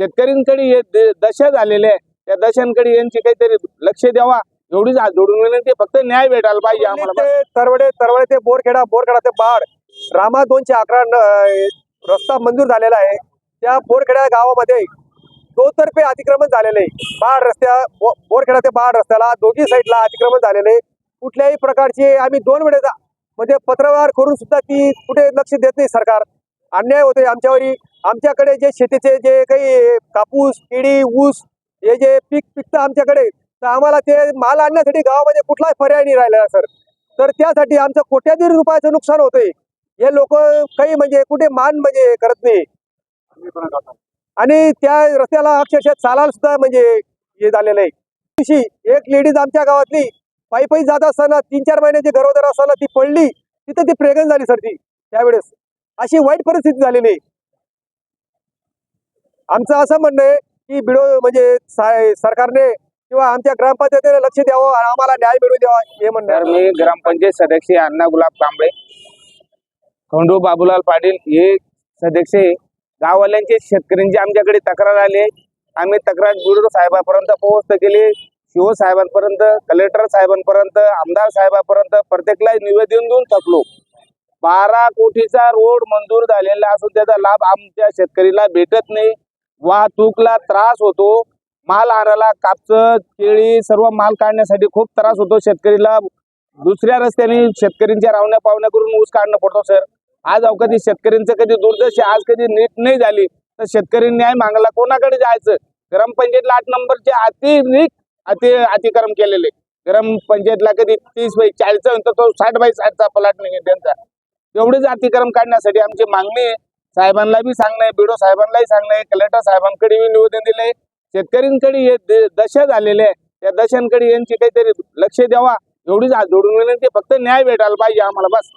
शेतकऱ्यांकडे हे दशा झालेले आहे त्या दशांकडे यांची काहीतरी लक्ष द्यावा. एवढीच हात जोडून विनंती. फक्त न्याय भेटायला पाहिजे आम्हाला. तरवडे तरवडे ते बोरखेडा बोरखेडा ते बाड रामा दोनशे अकरा रस्ता मंजूर झालेला आहे. त्या बोरखेडा गावामध्ये दोतर्फे अतिक्रमण झालेले बाड रस्त्या बोरखेडा ते बाड रस्त्याला दोघी साईडला अतिक्रमण झालेले. कुठल्याही प्रकारचे आम्ही दोन वेळेस म्हणजे पत्रव्यवहार करून सुद्धा ती कुठे लक्ष देत नाही सरकार. अन्याय होतोय आमच्यावरी. आमच्याकडे जे शेतीचे जे काही कापूस केळी ऊस हे जे पीक पिकतं आमच्याकडे तर आम्हाला ते माल आणण्यासाठी गावामध्ये कुठलाच पर्याय नाही राहिला सर. तर त्यासाठी आमचं कोट्याधीर रुपयाचं नुकसान होतंय. हे लोक काही म्हणजे कुठे मान म्हणजे करत नाही. आणि त्या रस्त्याला अक्षरशः चालायला सुद्धा म्हणजे हे झालेलं आहे. दिवशी एक लेडीज आमच्या गावातली पायी पायी जात असताना तीन चार महिन्याची गरोदर असताना ती पडली तिथं ती प्रेगन झाली सर ती. त्यावेळेस. अशी वाईट परिस्थिती झालेली आमचं असं म्हणणं आहे की बिडो म्हणजे सरकारने किंवा आमच्या ग्रामपंचायतीने लक्ष द्यावं आणि आम्हाला न्याय मिळू द्यावा हे म्हणणार मी ग्रामपंचायत सदस्य अण्णा गुलाब कांबळे खंडू बाबूलाल पाटील हे सदस्य गाववाल्यांचे शेतकऱ्यांची आमच्याकडे तक्रार आली आम्ही तक्रार बिडो साहेबांपर्यंत पोहोचत केली शिव साहेबांपर्यंत कलेक्टर साहेबांपर्यंत आमदार साहेबांपर्यंत प्रत्येकला निवेदन देऊन थकलो. बारा कोटीचा रोड मंजूर झालेला असून त्याचा लाभ आमच्या शेतकरीला भेटत नाही. वाहतूकला त्रास होतो. माल आणायला कापस केळी सर्व माल काढण्यासाठी खूप त्रास होतो. शेतकरीला दुसऱ्या रस्त्याने शेतकऱ्यांच्या रावण्या पावण्या करून ऊस काढणं पडतो सर. आज अहो कधी शेतकऱ्यांचं कधी दुर्दशा आज कधी नीट नाही झाली तर शेतकरी न्याय मागायला कोणाकडे जायचं? ग्रामपंचायतला आठ नंबरचे अति नीट अति अतिक्रम केलेले. ग्रामपंचायतला कधी तीस बाय चाळीस तो साठ बाय साठचा पलाट नाही त्यांचा. एवढेच अतिक्रम काढण्यासाठी आमची मागणी आहे. साहेबांना बी सांगणं आहे बिडो साहेबांनाही सांगणं कलेक्टर साहेबांकडे बी निवेदन दिले शेतकऱ्यांकडे हे दशा झालेले आहे त्या दशांकडे यांची काहीतरी लक्ष द्यावा. एवढीच आज जोडून विनंती फक्त न्याय भेटायला पाहिजे आम्हाला बस.